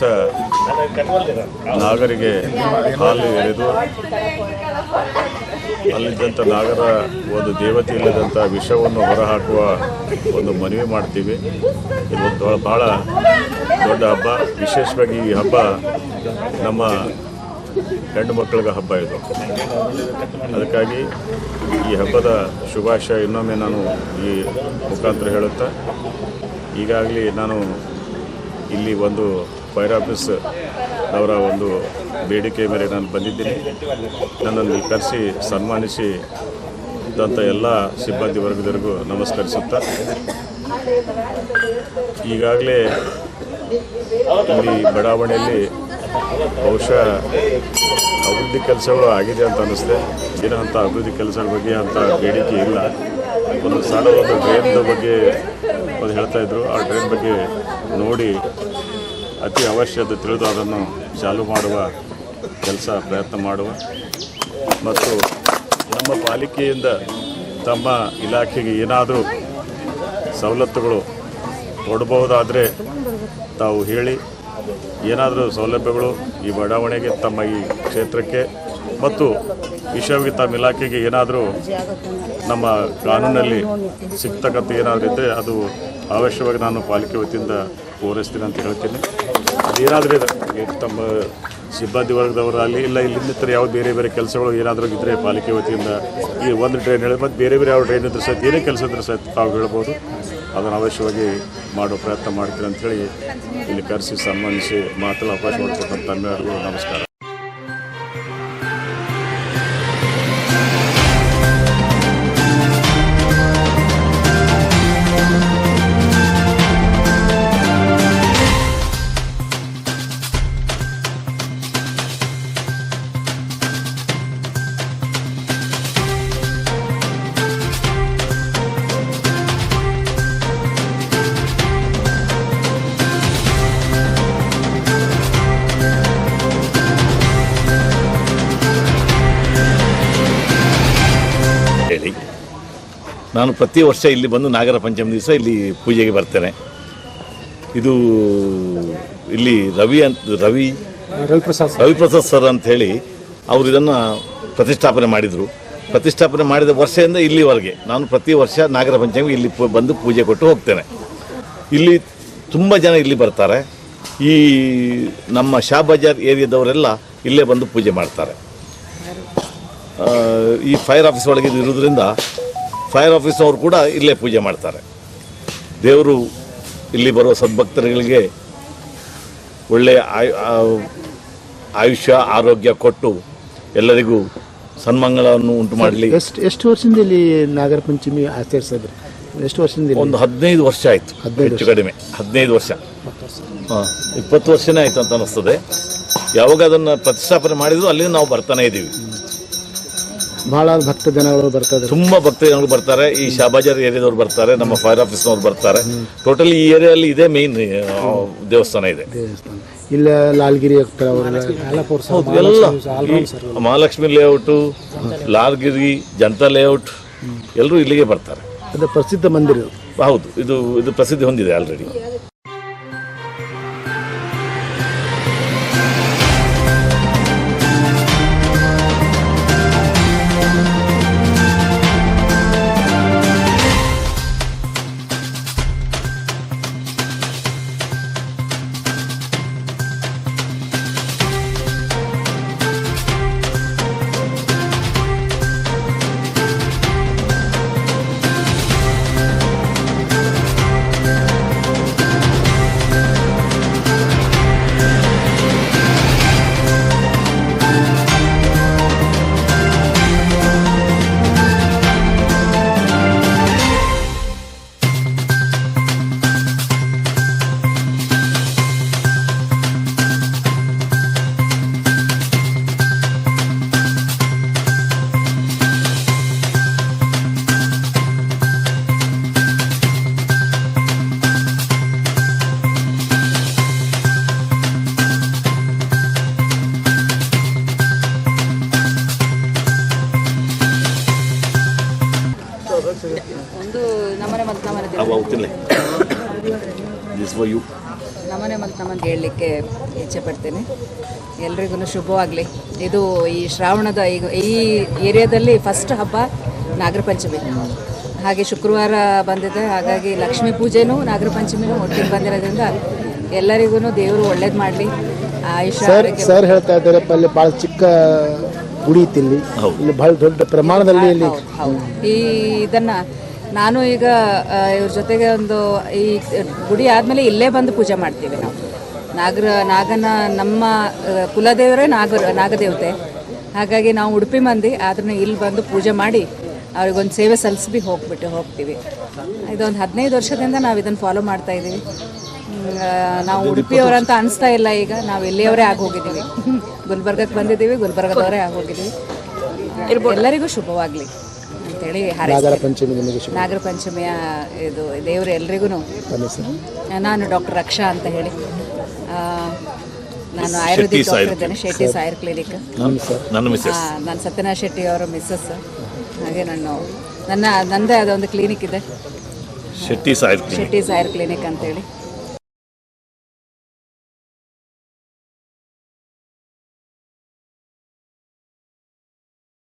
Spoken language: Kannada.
ದಿವಸ ನಾಗರಿಗೆ ಹಾಲು ಎರೆದು, ಅಲ್ಲಿದ್ದಂಥ ನಾಗರ ಒಂದು ದೇವತೆ ಇಲ್ಲದಂಥ ವಿಷವನ್ನು ಹೊರಹಾಕುವ ಒಂದು ಮನವಿ ಮಾಡ್ತೀವಿ. ಇದು ಭಾಳ ದೊಡ್ಡ ಹಬ್ಬ. ವಿಶೇಷವಾಗಿ ಈ ಹಬ್ಬ ನಮ್ಮ ಹೆಣ್ಣು ಮಕ್ಕಳಿಗೆ ಹಬ್ಬ ಇದು. ಅದಕ್ಕಾಗಿ ಈ ಹಬ್ಬದ ಶುಭಾಶಯ ಇನ್ನೊಮ್ಮೆ ನಾನು ಈ ಮುಖಾಂತರ ಹೇಳುತ್ತಾ, ಈಗಾಗಲೇ ನಾನು ಇಲ್ಲಿ ಒಂದು ಫೈರ್ ಆಫೀಸ್ ಅವರ ಒಂದು ಬೇಡಿಕೆ ಮೇಲೆ ನಾನು ಬಂದಿದ್ದೀನಿ. ನನ್ನನ್ನು ಕರೆಸಿ ಸನ್ಮಾನಿಸಿ ಇದ್ದಂಥ ಎಲ್ಲ ಸಿಬ್ಬಂದಿ ವರ್ಗದವರೆಗೂ ನಮಸ್ಕರಿಸುತ್ತಾ, ಈಗಾಗಲೇ ಇಲ್ಲಿ ಬಡಾವಣೆಯಲ್ಲಿ ಬಹುಶಃ ಅಭಿವೃದ್ಧಿ ಕೆಲಸಗಳು ಆಗಿದೆ ಅಂತ ಅನ್ನಿಸ್ತದೆ ಏನೋ ಅಂಥ ಅಭಿವೃದ್ಧಿ ಕೆಲಸಗಳ ಬಗ್ಗೆ ಅಂಥ ಬೇಡಿಕೆ ಇಲ್ಲ. ಒಂದು ಸಣ್ಣ ಒಂದು ಡ್ರೈನ್ದ ಬಗ್ಗೆ ಒಂದು ಹೇಳ್ತಾ ಇದ್ರು. ಆ ಡ್ರೈನ್ ಬಗ್ಗೆ ನೋಡಿ ಅತಿ ಅವಶ್ಯದ ತಿಳಿದು ಅದನ್ನು ಚಾಲು ಮಾಡುವ ಕೆಲಸ, ಪ್ರಯತ್ನ ಮಾಡುವ ಮತ್ತು ನಮ್ಮ ಪಾಲಿಕೆಯಿಂದ ತಮ್ಮ ಇಲಾಖೆಗೆ ಏನಾದರೂ ಸವಲತ್ತುಗಳು ಕೊಡಬಹುದಾದರೆ ತಾವು ಹೇಳಿ, ಏನಾದರೂ ಸೌಲಭ್ಯಗಳು ಈ ಬಡಾವಣೆಗೆ, ತಮ್ಮ ಈ ಕ್ಷೇತ್ರಕ್ಕೆ ಮತ್ತು ವಿಷಯವಾಗಿ ತಮ್ಮ ಇಲಾಖೆಗೆ ಏನಾದರೂ ನಮ್ಮ ಕಾನೂನಲ್ಲಿ ಸಿಗ್ತಕ್ಕಂಥ ಏನಾದರೂ ಇದ್ದರೆ ಅದು ಅವಶ್ಯವಾಗಿ ನಾನು ಪಾಲಿಕೆ ವತಿಯಿಂದ ಪೂರೈಸ್ತೀನಿ ಅಂತ ಹೇಳ್ತೀನಿ. ಏನಾದರೂ ಇದೆ. ತಮ್ಮ ಸಿಬ್ಬಂದಿ ವರ್ಗದವರಲ್ಲಿ ಇಲ್ಲ, ಇಲ್ಲಿ ಇನ್ನಿತರ ಯಾವ ಬೇರೆ ಬೇರೆ ಕೆಲಸಗಳು ಏನಾದರೂ ಇದ್ರೆ ಪಾಲಿಕೆ ವತಿಯಿಂದ ಈ ಒಂದು ಟ್ರೈನ್ ಹೇಳಿ ಮತ್ತು ಬೇರೆ ಬೇರೆ ಯಾವ ಟ್ರೈನ್ ಇದ್ರೆ ಸಹಿತ ಏನೇ ಕೆಲಸ ಇದ್ರೆ ಸಹಿತ ತಾವು ಹೇಳ್ಬೋದು. ಅದನ್ನು ಅವಶ್ಯವಾಗಿ ಮಾಡೋ ಪ್ರಯತ್ನ ಮಾಡ್ತೀನಿ ಅಂಥೇಳಿ ಇಲ್ಲಿ ಕರೆಸಿ ಸಂಬಂಧಿಸಿ ಮಾತಲ್ಲ ಅವಕಾಶ ಮಾಡಿಕೊಟ್ಟಂತ ತಮ್ಮೆಲ್ಲರಿಗೂ ನಮಸ್ಕಾರ. ನಾನು ಪ್ರತಿ ವರ್ಷ ಇಲ್ಲಿ ಬಂದು ನಾಗರ ಪಂಚಮಿ ದಿವಸ ಇಲ್ಲಿ ಪೂಜೆಗೆ ಬರ್ತೇನೆ. ಇದು ಇಲ್ಲಿ ರವಿ ಅಂತ ರವಿ ರವಿಪ್ರಸಾದ್ ರವಿಪ್ರಸಾದ್ ಸರ್ ಅಂತ ಹೇಳಿ ಅವರು ಇದನ್ನು ಪ್ರತಿಷ್ಠಾಪನೆ ಮಾಡಿದರು. ಪ್ರತಿಷ್ಠಾಪನೆ ಮಾಡಿದ ವರ್ಷದಿಂದ ಇಲ್ಲಿವರೆಗೆ ನಾನು ಪ್ರತಿ ವರ್ಷ ನಾಗರ ಪಂಚಮಿ ಇಲ್ಲಿ ಬಂದು ಪೂಜೆ ಕೊಟ್ಟು ಹೋಗ್ತೇನೆ. ಇಲ್ಲಿ ತುಂಬ ಜನ ಇಲ್ಲಿ ಬರ್ತಾರೆ. ಈ ನಮ್ಮ ಶಾ ಬಜಾರ್ ಏರಿಯಾದವರೆಲ್ಲ ಇಲ್ಲೇ ಬಂದು ಪೂಜೆ ಮಾಡ್ತಾರೆ. ಈ ಫೈರ್ ಆಫೀಸ್ ಒಳಗೆ ಇದು ಇರೋದ್ರಿಂದ ಫೈರ್ ಆಫೀಸ್ನವರು ಕೂಡ ಇಲ್ಲೇ ಪೂಜೆ ಮಾಡ್ತಾರೆ. ದೇವರು ಇಲ್ಲಿ ಬರುವ ಸದ್ಭಕ್ತರುಗಳಿಗೆ ಒಳ್ಳೆಯ ಆಯು ಆಯುಷ್ಯ ಆರೋಗ್ಯ ಕೊಟ್ಟು ಎಲ್ಲರಿಗೂ ಸನ್ಮಂಗಳವನ್ನು ಉಂಟು ಮಾಡಲಿ. ಎಷ್ಟು ಎಷ್ಟು ವರ್ಷದಿಂದ ಇಲ್ಲಿ ನಾಗರ ಪಂಚಮಿ ಆಚರಿಸಿದ್ರೆ? ಎಷ್ಟು ವರ್ಷದಿಂದ? ಒಂದು ಹದಿನೈದು ವರ್ಷ ಆಯಿತು ಹದಿನೈದು ಹೆಚ್ಚು ಕಡಿಮೆ ಹದಿನೈದು ವರ್ಷ. ಹಾಂ ಇಪ್ಪತ್ತು ವರ್ಷನೇ ಆಯಿತು ಅಂತ ಅನ್ನಿಸ್ತದೆ ಯಾವಾಗ ಅದನ್ನು ಪ್ರತಿಷ್ಠಾಪನೆ ಮಾಡಿದ್ರು ಅಲ್ಲಿಂದ ನಾವು ಬರ್ತಾನೆ ಇದ್ದೀವಿ. ಬಹಳ ಭಕ್ತ ಜನಗಳು ಬರ್ತಾರೆ. ತುಂಬಾ ಭಕ್ತ ಜನಗಳು ಬರ್ತಾರೆ. ಈ ಶಾಬಾಜಾರ್ ಏರಿಯಾದವ್ರು ಬರ್ತಾರೆ ನಮ್ಮ ಫೈರ್ ಆಫೀಸ್ನವ್ರು ಬರ್ತಾರೆ. ಟೋಟಲಿ ಈ ಏರಿಯಾದಲ್ಲಿ ಇದೇ ಮೇನ್ ದೇವಸ್ಥಾನ ಇದೆ. ದೇವಸ್ಥಾನ. ಇಲ್ಲ ಲಾಲ್ಗಿರಿ ಹೋಗ್ತಾರೆ ಅವರೆಲ್ಲ ಹೌದು ಎಲ್ಲ. ಈ ಮಹಾಲಕ್ಷ್ಮಿ ಲೇಔಟು ಲಾಲ್ಗಿರಿ ಜನತಾ ಲೇಔಟ್ ಎಲ್ಲರೂ ಇಲ್ಲಿಗೆ ಬರ್ತಾರೆ. ಅದು ಪ್ರಸಿದ್ಧ ಮಂದಿರ ಹೌದು ಇದು ಇದು ಪ್ರಸಿದ್ಧಿ ಹೊಂದಿದೆ ಆಲ್ರೆಡಿ ಒಂದು ನಮನೆ ಮತ್ತು ನಮನೆ ಅವು ಫಾರ್ ಯು ನಮನೆ ಮತ್ತು ನಮನೆ ಹೇಳಲಿಕ್ಕೆ ಇಚ್ಛೆ ಪಡ್ತೀನಿ. ಎಲ್ರಿಗೂ ಶುಭವಾಗಲಿ. ಇದು ಈ ಶ್ರಾವಣದ ಈಗ ಈ ಏರಿಯಾದಲ್ಲಿ ಫಸ್ಟ್ ಹಬ್ಬ ನಾಗರ ಪಂಚಮಿ. ಹಾಗೆ ಶುಕ್ರವಾರ ಬಂದಿದೆ. ಹಾಗಾಗಿ ಲಕ್ಷ್ಮೀ ಪೂಜೆನೂ ನಾಗರ ಪಂಚಮಿನೂ ಒಟ್ಟಿಗೆ ಬಂದಿರೋದ್ರಿಂದ ಎಲ್ಲರಿಗೂ ದೇವರು ಒಳ್ಳೇದು ಮಾಡಲಿ. ಆಯುಷ್ಯ ಸರ್ ಸರ್ ಹೇಳ್ತಾ ಇದ್ದಾರೆ ಅಲ್ಲಿ ಭಾಳ ಚಿಕ್ಕ ಗುಡಿ ಇತ್ತು ಇಲ್ಲಿ ಭಾಳ ದೊಡ್ಡ ಪ್ರಮಾಣದಲ್ಲಿ ಇಲ್ಲಿ ಈ ಇದನ್ನ ನಾನು ಈಗ ಇವ್ರ ಜೊತೆಗೆ ಒಂದು ಈ ಗುಡಿ ಆದಮೇಲೆ ಇಲ್ಲೇ ಬಂದು ಪೂಜೆ ಮಾಡ್ತೀವಿ ನಾವು. ನಾಗರ ನಾಗನ ನಮ್ಮ ಕುಲದೇವರೇ ನಾಗರ ನಾಗದೇವತೆ. ಹಾಗಾಗಿ ನಾವು ಉಡುಪಿ ಮಂದಿ ಆದ್ರೂ ಇಲ್ಲಿ ಬಂದು ಪೂಜೆ ಮಾಡಿ ಅವ್ರಿಗೊಂದು ಸೇವೆ ಸಲ್ಲಿಸಿ ಹೋಗ್ಬಿಟ್ಟು ಹೋಗ್ತೀವಿ. ಇದೊಂದು ಹದಿನೈದು ವರ್ಷದಿಂದ ನಾವು ಇದನ್ನು ಫಾಲೋ ಮಾಡ್ತಾ ಇದ್ದೀವಿ ನಾವು ಉಡುಪಿಯವರಂತ ಅನಿಸ್ತಾ ಇಲ್ಲ ಈಗ. ನಾವು ಇಲ್ಲಿಯವರೇ ಆಗಿ ಹೋಗಿದ್ದೀವಿ ಗುಲ್ಬರ್ಗಕ್ಕೆ ಬಂದಿದ್ದೀವಿ ಗುಲ್ಬರ್ಗದವರೇ ಆಗಿ ಹೋಗಿದ್ದೀವಿ ಎಲ್ಲರಿಗೂ ಶುಭವಾಗಲಿ ಅಂತೇಳಿ ನಾಗರ ಪಂಚಮಿ ನಾಗರ ಪಂಚಮಿಯ ಇದು ದೇವರು ಎಲ್ರಿಗೂ ನಾನು ಡಾಕ್ಟರ್ ರಕ್ಷಾ ಅಂತ ಹೇಳಿ. ನಾನು ಆಯುರ್ವೇದಿಕ್ ಡಾಕ್ಟರ್ ಇದ್ದೇನೆ ಶೆಟ್ಟಿ ಸಾಯರ್ ಕ್ಲಿನಿಕ್. ನಾನು ಸತ್ಯನಾಥ್ ಶೆಟ್ಟಿ ಅವರ ಮಿಸ್ಸಸ್. ಹಾಗೆ ನಾನು ನನ್ನ ನಂದೇ ಅದೊಂದು ಒಂದು ಕ್ಲಿನಿಕ್ ಇದೆ. ಶೆಟ್ಟಿ ಸಾಯರ್ ಕ್ಲಿನಿಕ್ ಅಂತೇಳಿ.